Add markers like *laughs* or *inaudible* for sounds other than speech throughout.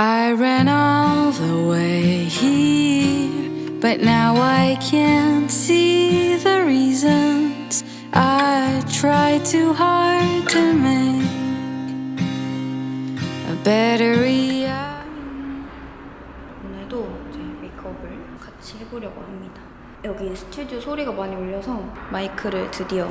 I ran all the way here, but now I can't see the reasons. I try too hard to make a better reality. 오늘도 이제 메이크업을 같이 해보려고 합니다. 여기 스튜디오 소리가 많이 울려서 마이크를 드디어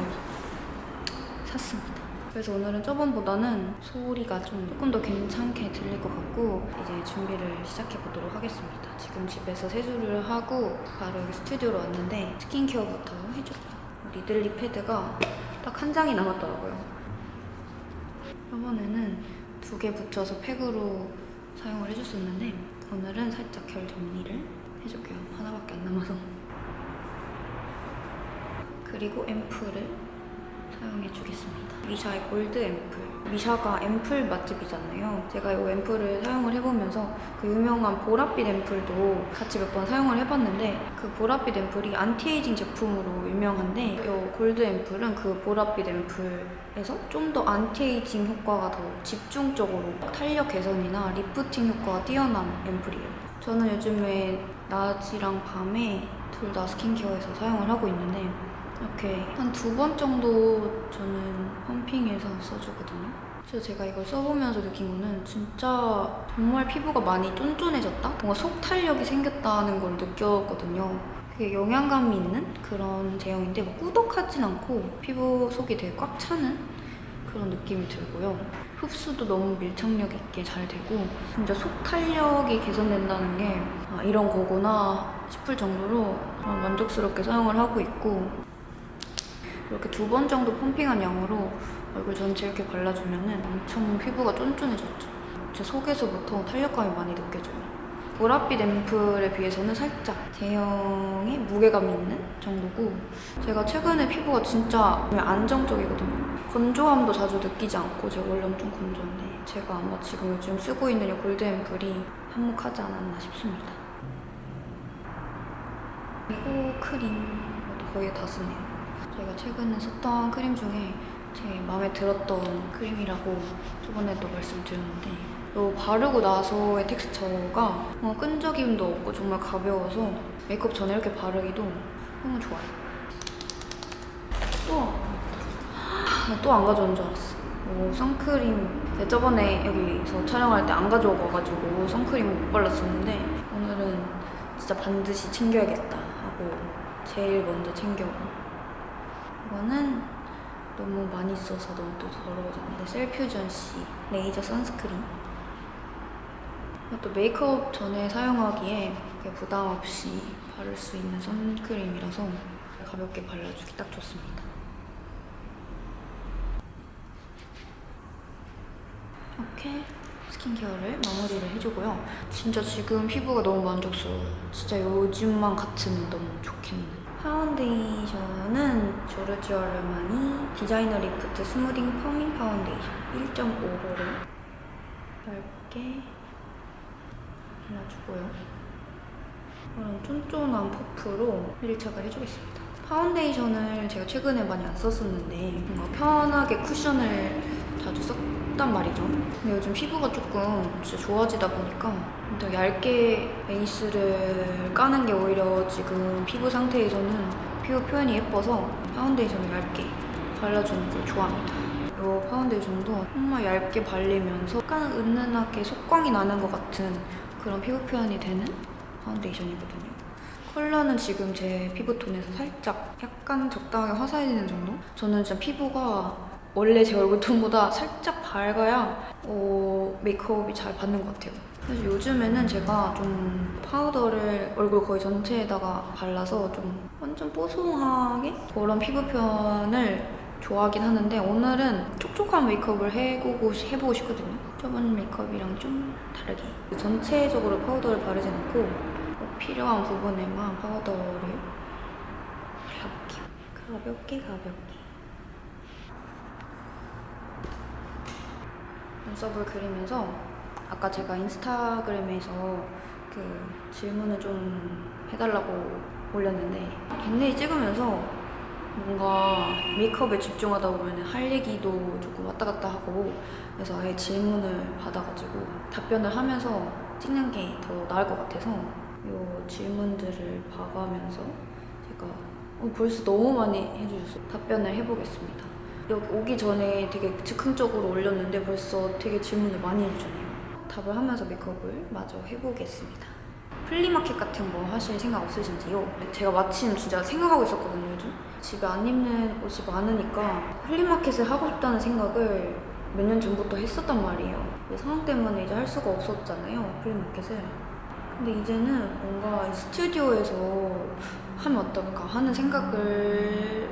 샀습니다. 그래서 오늘은 저번보다는 소리가 좀 조금 더 괜찮게 들릴 것 같고 이제 준비를 시작해 보도록 하겠습니다. 지금 집에서 세수를 하고 바로 여기 스튜디오로 왔는데 스킨케어부터 해줄게요. 리들리 패드가 딱 한 장이 남았더라고요. 저번에는 두 개 붙여서 팩으로 사용을 해줬었는데 오늘은 살짝 결 정리를 해줄게요. 하나밖에 안 남아서. 그리고 앰플을 사용해 주겠습니다. 미샤의 골드 앰플. 미샤가 앰플 맛집이잖아요. 제가 이 앰플을 사용을 해보면서 그 유명한 보랏빛 앰플도 같이 몇 번 사용을 해봤는데 그 보랏빛 앰플이 안티에이징 제품으로 유명한데 이 골드 앰플은 그 보랏빛 앰플에서 좀 더 안티에이징 효과가 더 집중적으로 탄력 개선이나 리프팅 효과가 뛰어난 앰플이에요. 저는 요즘에 낮이랑 밤에 둘 다 스킨케어에서 사용을 하고 있는데 이렇게 한 두 번 정도 저는 펌핑해서 써주거든요. 그래서 제가 이걸 써보면서 느낀 거는 진짜 정말 피부가 많이 쫀쫀해졌다? 뭔가 속 탄력이 생겼다는 걸 느꼈거든요. 그게 영양감이 있는 그런 제형인데 뭐 꾸덕하진 않고 피부 속이 되게 꽉 차는 그런 느낌이 들고요. 흡수도 너무 밀착력 있게 잘 되고 진짜 속 탄력이 개선된다는 게 아, 이런 거구나 싶을 정도로 만족스럽게 사용을 하고 있고 이렇게 두 번 정도 펌핑한 양으로 얼굴 전체 이렇게 발라주면은 엄청 피부가 쫀쫀해졌죠. 제 속에서부터 탄력감이 많이 느껴져요. 보랏빛 앰플에 비해서는 살짝 제형이 무게감 있는 정도고 제가 최근에 피부가 진짜 안정적이거든요. 건조함도 자주 느끼지 않고 제가 원래 엄청 건조한데 제가 아마 지금 요즘 쓰고 있는 이 골드 앰플이 한몫하지 않았나 싶습니다. 그리고 크림 거의 다 쓰네요. 제가 최근에 썼던 크림 중에 제 마음에 들었던 크림이라고 저번에도 말씀드렸는데 이 바르고 나서의 텍스처가 뭐 끈적임도 없고 정말 가벼워서 메이크업 전에 이렇게 바르기도 너무 좋아요. 또, 또 안 가져온 줄 알았어. 오, 선크림. 저번에 여기서 촬영할 때 안 가져오고 와가지고 선크림을 못 발랐었는데 오늘은 진짜 반드시 챙겨야겠다 하고 제일 먼저 챙겨온 이거는 너무 많이 써서 너무 또 더러워졌는데 셀퓨전 C 레이저 선스크린 이것도 메이크업 전에 사용하기에 부담 없이 바를 수 있는 선크림이라서 가볍게 발라주기 딱 좋습니다. 이렇게 스킨케어를 마무리를 해주고요. 진짜 지금 피부가 너무 만족스러워요. 진짜 요즘만 같으면 너무 좋겠는. 파운데이션은 조르지오 아르마니 디자이너 리프트 스무딩 펌밍 파운데이션 1.5호를 얇게 발라주고요. 이런 쫀쫀한 퍼프로 밀착을 해주겠습니다. 파운데이션을 제가 최근에 많이 안 썼었는데 뭔가 편하게 쿠션을 자주 썼 단 말이죠. 근데 요즘 피부가 조금 진짜 좋아지다 보니까 더 얇게 베이스를 까는 게 오히려 지금 피부 상태에서는 피부 표현이 예뻐서 파운데이션을 얇게 발라주는 걸 좋아합니다. 이 파운데이션도 정말 얇게 발리면서 약간 은은하게 속광이 나는 것 같은 그런 피부 표현이 되는 파운데이션이거든요. 컬러는 지금 제 피부톤에서 살짝 약간 적당하게 화사해지는 정도? 저는 진짜 피부가 원래 제 얼굴 톤보다 살짝 밝아야 어, 메이크업이 잘 받는 것 같아요. 그래서 요즘에는 제가 좀 파우더를 얼굴 거의 전체에다가 발라서 좀 완전 뽀송하게 그런 피부 표현을 좋아하긴 하는데 오늘은 촉촉한 메이크업을 해보고, 해보고 싶거든요. 저번 메이크업이랑 좀 다르게. 전체적으로 파우더를 바르진 않고 꼭 필요한 부분에만 파우더를 발라볼게요. 가볍게 가볍게. 눈썹을 그리면서 아까 제가 인스타그램에서 그 질문을 좀 해달라고 올렸는데 겟네이 찍으면서 뭔가 메이크업에 집중하다 보면 할 얘기도 조금 왔다 갔다 하고 그래서 아예 질문을 받아가지고 답변을 하면서 찍는 게 더 나을 것 같아서 이 질문들을 봐가면서 제가 어, 벌써 너무 많이 해주셔서 답변을 해보겠습니다. 여기 오기 전에 되게 즉흥적으로 올렸는데 벌써 되게 질문을 많이 해주네요. 답을 하면서 메이크업을 마저 해보겠습니다. 플리마켓 같은 거 하실 생각 없으신지요? 제가 마침 진짜 생각하고 있었거든요, 요즘. 집에 안 입는 옷이 많으니까 플리마켓을 하고 싶다는 생각을 몇 년 전부터 했었단 말이에요. 그 상황 때문에 이제 할 수가 없었잖아요, 플리마켓을. 근데 이제는 뭔가 스튜디오에서 하면 어떨까 하는 생각을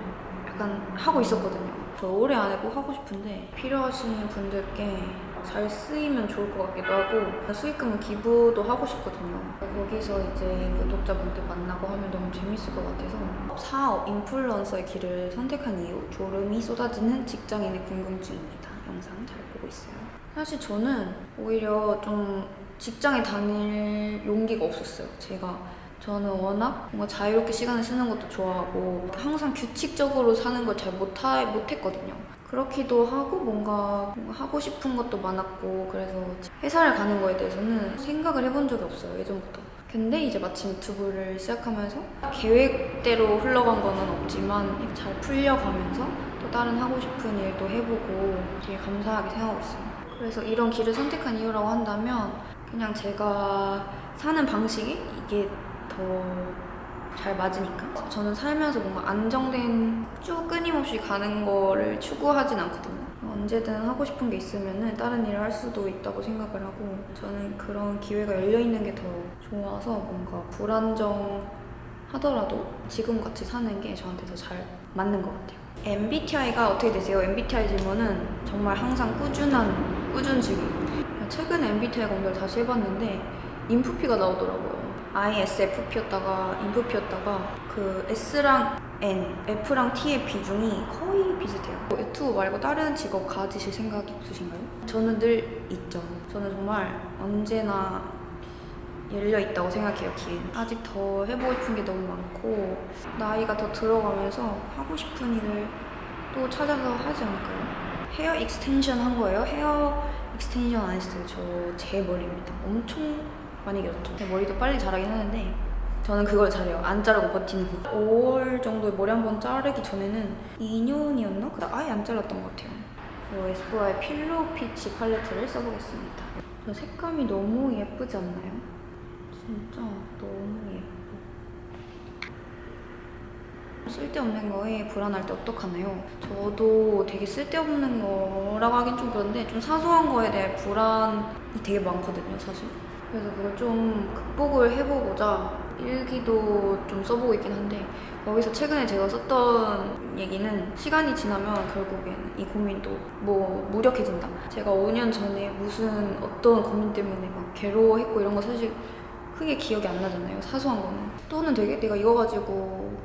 약간 하고 있었거든요. 저 올해 안에 꼭 하고 싶은데 필요하신 분들께 잘 쓰이면 좋을 것 같기도 하고 수익금은 기부도 하고 싶거든요. 거기서 이제 구독자분들 만나고 하면 너무 재밌을 것 같아서 사업 인플루언서의 길을 선택한 이유 졸음이 쏟아지는 직장인의 궁금증입니다. 영상 잘 보고 있어요. 사실 저는 오히려 좀 직장에 다닐 용기가 없었어요. 제가 저는 워낙 뭔가 자유롭게 시간을 쓰는 것도 좋아하고 항상 규칙적으로 사는 걸 잘 못했거든요. 그렇기도 하고 뭔가 하고 싶은 것도 많았고 그래서 회사를 가는 거에 대해서는 생각을 해본 적이 없어요 예전부터. 근데 이제 마침 유튜브를 시작하면서 계획대로 흘러간 거는 없지만 잘 풀려가면서 또 다른 하고 싶은 일도 해보고 되게 감사하게 생각하고 있어요. 그래서 이런 길을 선택한 이유라고 한다면 그냥 제가 사는 방식이 이게 더 잘 맞으니까 저는 살면서 뭔가 안정된 쭉 끊임없이 가는 거를 추구하진 않거든요 언제든 하고 싶은 게 있으면은 다른 일을 할 수도 있다고 생각을 하고 저는 그런 기회가 열려 있는 게 더 좋아서 뭔가 불안정 하더라도 지금 같이 사는 게 저한테 더 잘 맞는 것 같아요 MBTI가 어떻게 되세요? MBTI 질문은 정말 항상 꾸준한 꾸준지기 최근에 MBTI 검사를 다시 해봤는데 인프피가 나오더라고요. ISFP였다가 인프피였다가 그 S랑 N, F랑 T의 비중이 거의 비슷해요. 유튜브 말고 다른 직업 가지실 생각이 없으신가요? 저는 늘 있죠. 저는 정말 언제나 열려 있다고 생각해요, 기회는. 아직 더 해보고 싶은 게 너무 많고, 나이가 더 들어가면서 하고 싶은 일을 또 찾아서 하지 않을까요? 헤어 익스텐션 한 거예요? 헤어 익스텐션 안 했어요. 저 제 머리입니다. 엄청 많이 길었죠. 제 머리도 빨리 자라긴 하는데 저는 그걸 잘해요. 안 자르고 버티는 거. 5월 정도에 머리 한 번 자르기 전에는 2년이었나? 그다 아예 안 잘랐던 것 같아요. 그 에스쁘아의 필로우 피치 팔레트를 써보겠습니다. 저 색감이 너무 예쁘지 않나요? 진짜 너무 예뻐. 쓸데없는 거에 불안할 때 어떡하나요? 저도 되게 쓸데없는 거라고 하긴 좀 그런데 좀 사소한 거에 대해 불안이 되게 많거든요, 사실. 그래서 그걸 좀 극복을 해보고자 일기도 좀 써보고 있긴 한데 거기서 최근에 제가 썼던 얘기는 시간이 지나면 결국에는 이 고민도 뭐 무력해진다. 제가 5년 전에 무슨 어떤 고민 때문에 막 괴로워했고 이런 거 사실 크게 기억이 안 나잖아요. 사소한 거는. 또는 되게 내가 이거 가지고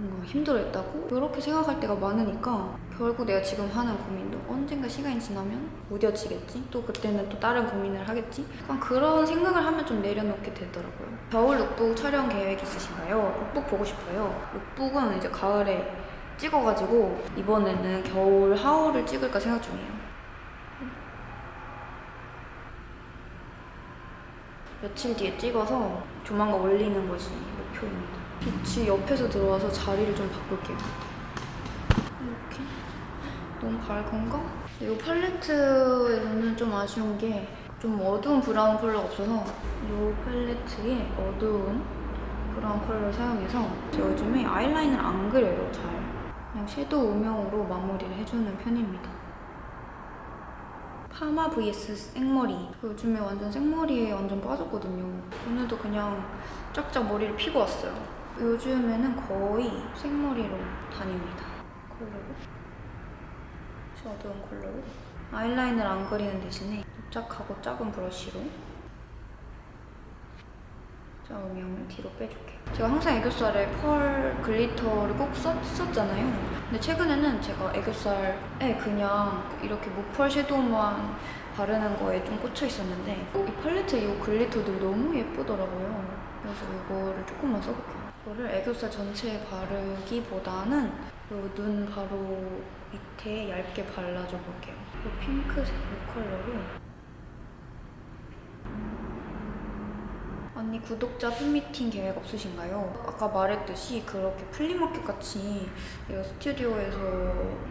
뭔가 힘들어했다고? 이렇게 생각할 때가 많으니까 결국 내가 지금 하는 고민도 언젠가 시간이 지나면 무뎌지겠지? 또 그때는 또 다른 고민을 하겠지? 약간 그런 생각을 하면 좀 내려놓게 되더라고요. 겨울 룩북 촬영 계획 있으신가요? 룩북 보고 싶어요. 룩북은 이제 가을에 찍어가지고 이번에는 겨울 하울을 찍을까 생각 중이에요. 며칠 뒤에 찍어서 조만간 올리는 것이 목표입니다 빛이 옆에서 들어와서 자리를 좀 바꿀게요. 이렇게. 너무 밝은가? 이 팔레트에서는 좀 아쉬운 게 좀 어두운 브라운 컬러가 없어서 이 팔레트에 어두운 브라운 컬러를 사용해서 제가 요즘에 아이라인을 안 그려요 잘. 그냥 섀도우 음영으로 마무리를 해주는 편입니다. 파마 vs 생머리. 저 요즘에 완전 생머리에 완전 빠졌거든요. 오늘도 그냥 쫙쫙 머리를 피고 왔어요 요즘에는 거의 생머리로 다닙니다. 컬러로. 어두운 컬러로. 아이라인을 안 그리는 대신에 납작하고 작은 브러쉬로 자, 음영을 뒤로 빼줄게요. 제가 항상 애교살에 펄 글리터를 꼭 썼었잖아요. 근데 최근에는 제가 애교살에 그냥 이렇게 무펄 섀도우만 바르는 거에 좀 꽂혀 있었는데 이 팔레트 이 글리터들이 너무 예쁘더라고요. 그래서 이거를 조금만 써볼게요. 이거를 애교살 전체에 바르기보다는 요 눈 바로 밑에 얇게 발라줘 볼게요. 이 핑크색 이 컬러로 언니 구독자 팬미팅 계획 없으신가요? 아까 말했듯이 그렇게 플리마켓 같이 이 스튜디오에서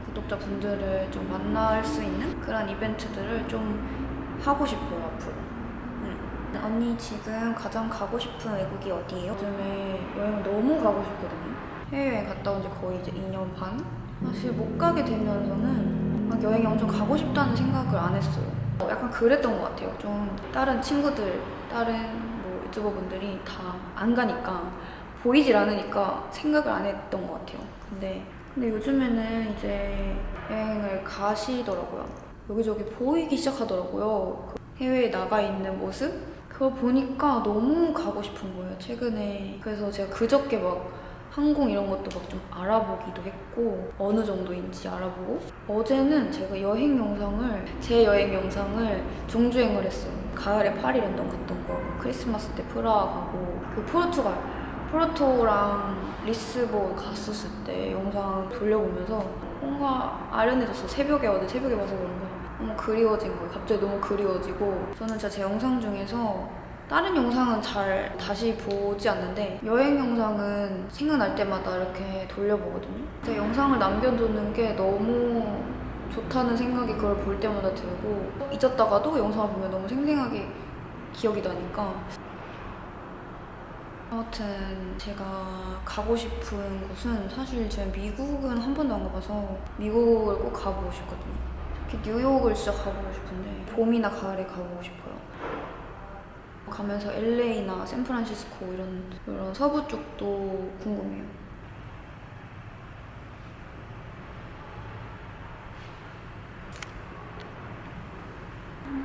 구독자 분들을 좀 만날 수 있는 그런 이벤트들을 좀 하고 싶어요 앞으로. 응. 언니 지금 가장 가고 싶은 외국이 어디예요? 요즘에 여행 너무 가고 싶거든요. 해외여행 갔다 온 지 거의 이제 2년 반? 사실 못 가게 되면서는 막 여행 엄청 가고 싶다는 생각을 안 했어요. 약간 그랬던 것 같아요. 좀 다른 친구들, 다른 뭐 유튜버 분들이 다 안 가니까 보이질 않으니까 생각을 안 했던 것 같아요. 근데 근데 요즘에는 이제 여행을 가시더라고요. 여기저기 보이기 시작하더라고요. 그 해외에 나가 있는 모습? 그걸 보니까 너무 가고 싶은 거예요, 최근에. 그래서 제가 그저께 막 항공 이런 것도 막 좀 알아보기도 했고, 어느 정도인지 알아보고. 어제는 제가 여행 영상을, 제 여행 영상을 종주행을 했어요. 가을에 파리 런던 갔던 거, 크리스마스 때 프라하 가고, 그 포르투갈, 포르토랑 리스본 갔었을 때 영상 돌려보면서 뭔가 아련해졌어. 새벽에 어제 새벽에 봐서 그런가. 너무 그리워진 거예요. 갑자기 너무 그리워지고 저는 진짜 제 영상 중에서 다른 영상은 잘 다시 보지 않는데 여행 영상은 생각날 때마다 이렇게 돌려보거든요. 제 영상을 남겨두는 게 너무 좋다는 생각이 그걸 볼 때마다 들고 잊었다가도 영상을 보면 너무 생생하게 기억이 나니까 아무튼 제가 가고 싶은 곳은 사실 제가 미국은 한 번도 안 가봐서 미국을 꼭 가보고 싶거든요. 특히 뉴욕을 진짜 가보고 싶은데 봄이나 가을에 가보고 싶어요. 가면서 LA나 샌프란시스코 이런 이런 서부 쪽도 궁금해요.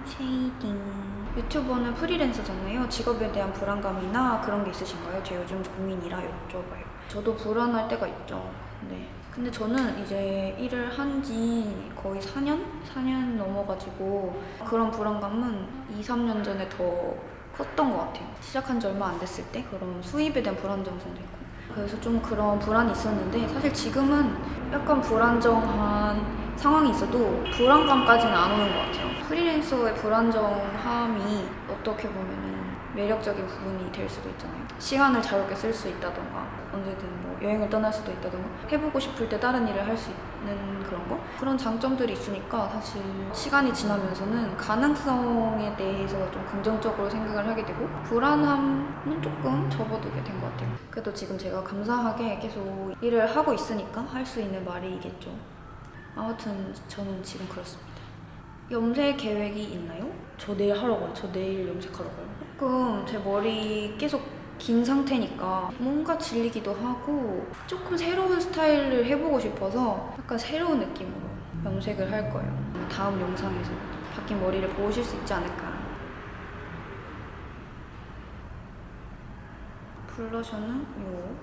쉐이딩. 유튜버는 프리랜서잖아요. 직업에 대한 불안감이나 그런 게 있으신가요? 제 요즘 고민이라 여쭤봐요. 저도 불안할 때가 있죠. 네. 근데 저는 이제 일을 한 지 거의 4년? 4년 넘어가지고 그런 불안감은 2, 3년 전에 더 컸던 것 같아요. 시작한 지 얼마 안 됐을 때 그런 수입에 대한 불안정성도 있고. 그래서 좀 그런 불안이 있었는데 사실 지금은 약간 불안정한 상황이 있어도 불안감까지는 안 오는 것 같아요. 프리랜서의 불안정함이 어떻게 보면은 매력적인 부분이 될 수도 있잖아요. 시간을 자유롭게 쓸 수 있다던가 언제든 뭐 여행을 떠날 수도 있다던가 해보고 싶을 때 다른 일을 할 수 있는 그런 거 그런 장점들이 있으니까 사실 시간이 지나면서는 가능성에 대해서 좀 긍정적으로 생각을 하게 되고 불안함은 조금 접어두게 된 것 같아요. 그래도 지금 제가 감사하게 계속 일을 하고 있으니까 할 수 있는 말이겠죠. 아무튼 저는 지금 그렇습니다. 염색 계획이 있나요? 저 내일 하러 가요. 저 내일 염색하러 가요. 조금 제 머리 계속 긴 상태니까 뭔가 질리기도 하고 조금 새로운 스타일을 해보고 싶어서 약간 새로운 느낌으로 염색을 할 거예요. 다음 영상에서 바뀐 머리를 보실 수 있지 않을까. 블러셔는 요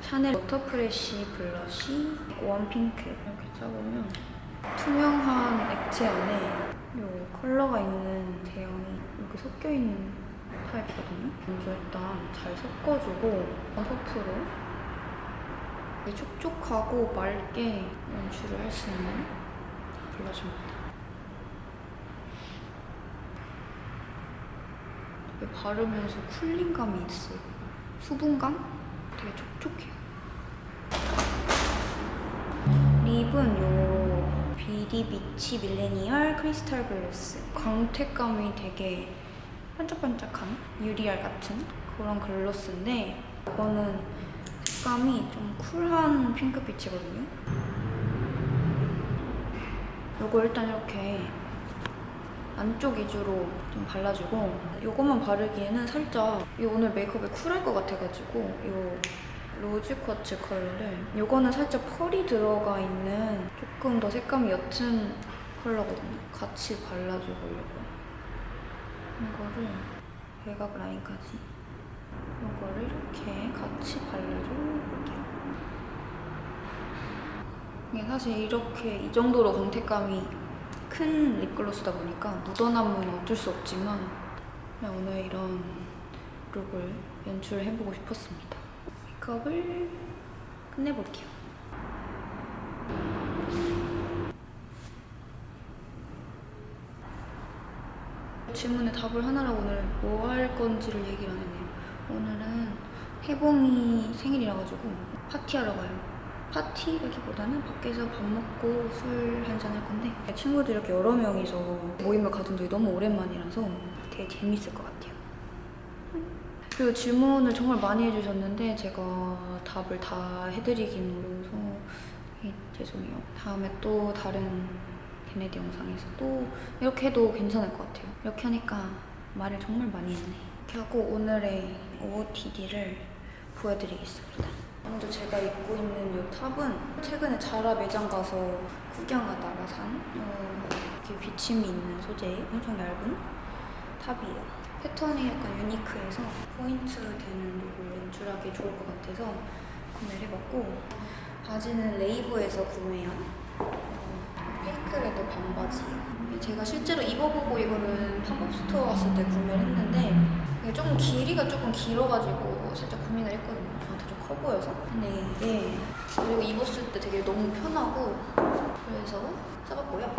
샤넬 워터프레쉬 블러쉬 원핑크 이렇게 짜보면 투명한 액체 안에 요 컬러가 있는 제형이 이렇게 섞여 있는 타입이거든요. 먼저 일단 잘 섞어주고 이게 촉촉하고 맑게 연출을 할 수 있는 블러셔입니다. 되게 바르면서 쿨링감이 있어요. 수분감? 되게 촉촉해요. 립은 요 비디 비치 밀레니얼 크리스탈 글로스. 광택감이 되게 반짝반짝한 유리알 같은 그런 글로스인데 이거는 색감이 좀 쿨한 핑크빛이거든요. 요거 일단 이렇게 안쪽 위주로 좀 발라주고 요것만 바르기에는 살짝 이 오늘 메이크업이 쿨할 것 같아가지고 요 로즈 쿼츠 컬러를 요거는 살짝 펄이 들어가 있는 조금 더 색감이 옅은 컬러거든요. 같이 발라줘 보려고요. 이거를 외곽 라인까지 요거를 이렇게 같이 발라줘 볼게요. 이게 사실 이렇게 이 정도로 광택감이 큰 립글로스다 보니까 묻어남은 어쩔 수 없지만 그냥 오늘 이런 룩을 연출해보고 싶었습니다. 메이크업을 끝내볼게요. 질문에 답을 하느라 오늘 뭐 할 건지를 얘기를 안 했네요. 오늘은 혜봉이 생일이라 가지고 파티하러 가요. 파티라기보다는 밖에서 밥 먹고 술 한잔 할 건데 친구들 이렇게 여러 명이서 모임을 가진 적이 너무 오랜만이라서 되게 재밌을 것 같아요. 그리고 질문을 정말 많이 해주셨는데 제가 답을 다 해드리긴 어려워서 되게 죄송해요. 다음에 또 다른 걔네들 영상에서 또 이렇게 해도 괜찮을 것 같아요. 이렇게 하니까 말을 정말 많이 했네. 이렇게 하고 오늘의 OOTD를 보여드리겠습니다. 먼저 제가 입고 있는 이 탑은 최근에 자라 매장 가서 구경하다가 산 어, 이렇게 비침이 있는 소재의 엄청 얇은 탑이에요. 패턴이 약간 유니크해서 포인트 되는 룩을 연출하기 좋을 것 같아서 구매를 해봤고 바지는 레이브에서 구매한 어, 페이크레드 반바지예요. 제가 실제로 입어보고 이거는 팝업 스토어 갔을 때 구매를 했는데 조금 길이가 조금 길어가지고 살짝 고민을 했거든요. 저한테 좀 커 보여서. 근데 이게 그리고 입었을 때 되게 너무 편하고 그래서 사봤고요.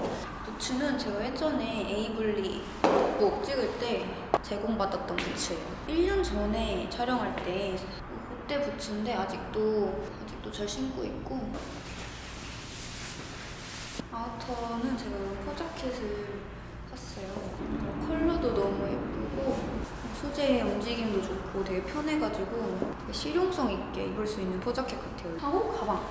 부츠는 제가 예전에 에이블리 룩북 찍을 때 제공받았던 부츠예요. 1년 전에 촬영할 때 그때 부츠인데 아직도 아직도 잘 신고 있고 아우터는 제가 포자켓을 샀어요. 컬러도 너무 예쁘고 소재의 움직임도 좋고 되게 편해가지고 되게 실용성 있게 입을 수 있는 포자켓 같아요. 하고 가방.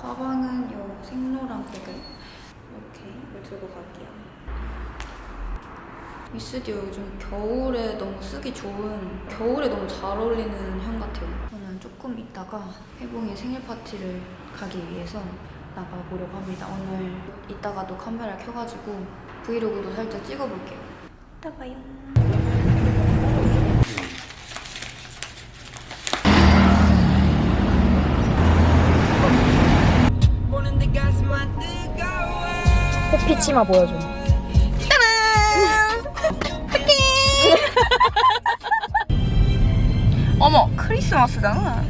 가방은 요 생로랑 배그 이렇게 이걸 들고 갈게요. 미스디오 요즘 겨울에 너무 쓰기 좋은 겨울에 너무 잘 어울리는 향 같아요. 저는 조금 있다가 해봉이 생일 파티를 가기 위해서 나가보려고 합니다. 오늘 이따가도 카메라 켜가지고 브이로그도 살짝 찍어볼게요. 이따 봐요. 호피 치마 보여줘. 크리스마스잖아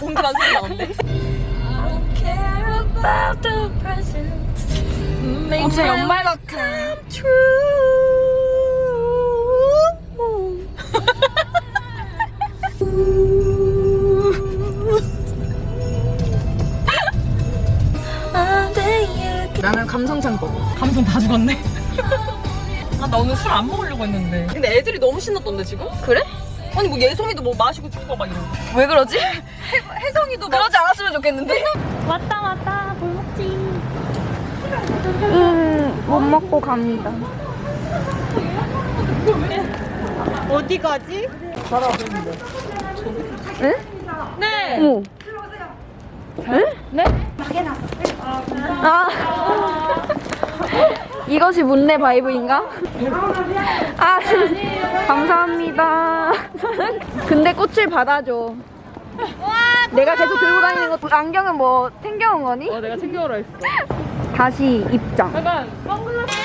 공기만 어, 진짜 *laughs* 연말 같아 감성 창법 감성 다 죽었네. *laughs* 아, 나 오늘 술 안 먹으려고 했는데. 근데 애들이 너무 신났던데, 지금? 그래? 아니, 뭐, 예송이도 뭐 마시고 죽고 막 이러고. 왜 그러지? 혜성이도 막. 그러지 않았으면 좋겠는데. 왔다 왔다 볼 먹지 음, 못 먹고 갑니다. 어디 가지? 네. 오. 네? 아. 이것이 문내 바이브인가? 아, 감사합니다. 근데 꽃을 받아줘. 내가 계속 들고 다니는 것, 안경은 뭐 챙겨온 거니? 어, 내가 챙겨오라 했어. 다시 입장. 약간 선글라스.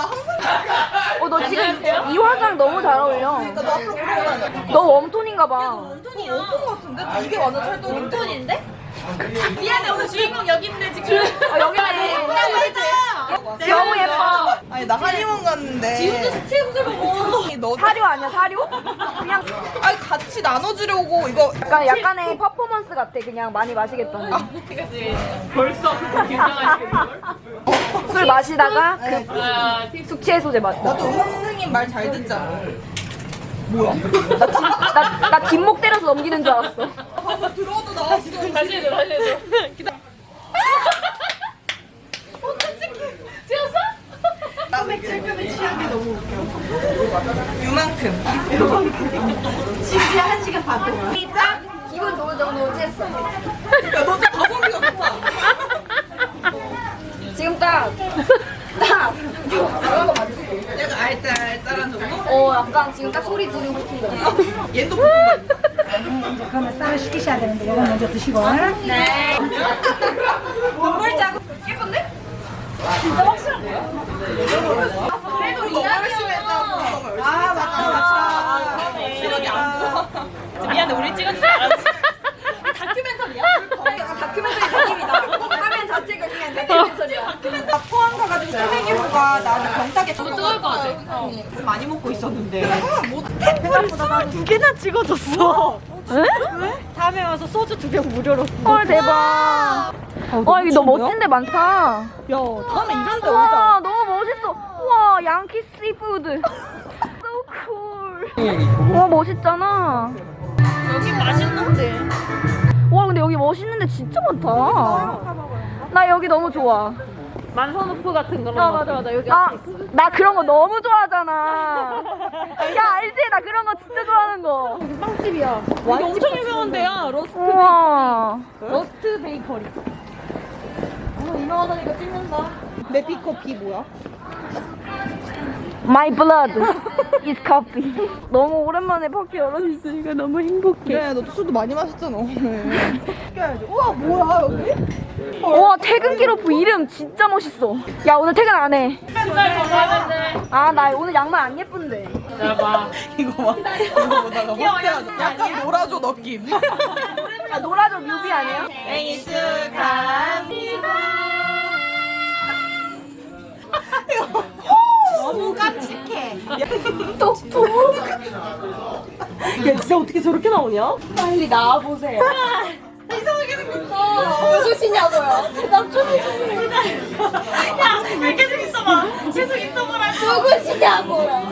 어, 너 지금 이 화장 너무 잘 어울려. 너 앞으로 그러고 다녀. 너 웜톤인가 봐. 원톤이야. 원톤 같은데? 이게 완전 찰떡인데? 원톤인데? 미안해, 오늘 주인공 여기 있는데 지금. 어, 여기네. 너무 예뻐. 아니, 나 한의원 갔는데. 지훈도 수채구슬 보고. 너, 사료 아니야, 사료? 그냥 아니, 같이 나눠주려고 이거. 약간 약간의 퍼포먼스 같아. 그냥 많이 마시겠다는. 벌써 긴장하시는 걸? 술 마시다가 그 숙취 해소제 맞다. 나도 의사 선생님 말 잘 듣잖아. 나, 나 뒷목 때려서 넘기는 줄 알았어. 들어도 나왔어. 다시 해줘, 다시 해줘. 남의 *laughs* 최근에 취한 게 너무 웃겨. 요만큼. 진짜 한 시간 반 동안. 시작! 기분 좋을 정도로 쨌어. 야, 너 진짜 가성비가 좋다. 지금 딱, 딱, 약간 알딸딸한 정도? 어, 약간 지금 딱 소리 지르고 싶은 거. *laughs* 얘도 볶음밥. 그러면 쌀을 식히셔야 되는데 이거 먼저 드시고 눈물 자국. 예쁜데? 진짜 확실한 거야? 그래도 열심히 했잖아. 아, 맞다, 맞다. 시력이 안 좋아. 미안해, 우리 찍어주지 않았지. 약간 다큐멘터리 느낌이다. 화면 자체가 그냥 다큐멘터리야. 나 포항 가가지고 새내기부가 나는 병따개 너무 뜨거울 것 같아. 많이 먹고 있었는데. 뭐 템플 두 개나 찍어줬어. 왜? 다음에 와서 소주 두 병 무료로. 헐, 대박. 와, 여기 너무 멋진 데 많다. 야, 다음에 이런 데 오자. 와, 너무 멋있어. 와, 양키 씨푸드. *laughs* so cool. 와, 멋있잖아. 여기 맛있는데. 와, 근데 여기 멋있는데 진짜 많다. 나 여기 너무 좋아. 만선호프 같은 그런 아, 거. 맞아, 맞아. 여기 아, 나 그런 거 너무 좋아하잖아. *laughs* 야, 알지? 나 그런 거 진짜 좋아하는 거. 이게 엄청 유명한 데야. 로스, 우와. 러스트 베이커리. 어, 유명하다니까 찍는다. 메피커피 뭐야? My blood is coffee. *laughs* 너무 오랜만에 밖에 열어져 있으니까 너무 행복해. 그래, 너도 술도 많이 마셨잖아, 오늘. 껴야지. *laughs* 우와, 뭐야, 여기? 와, 퇴근길 오프 이름 진짜 멋있어. 야, 오늘 퇴근 안 해. 아, 나 오늘 양말 안 예쁜데. *laughs* 이거 봐. 이거 보다가 못해하죠. 약간 놀아줘 느낌. 아, 노라조 뮤비 아니에요? 생일 축하합니다. 너무 깜찍해. 똑똑. 야 진짜 어떻게 저렇게 나오냐? 빨리 나와 보세요. 아, 이상하게 생겼어. 누구시냐고요? 대답 좀 해주세요. 야, 왜 계속 있어봐. 계속 있어보라고. 누구시냐고요?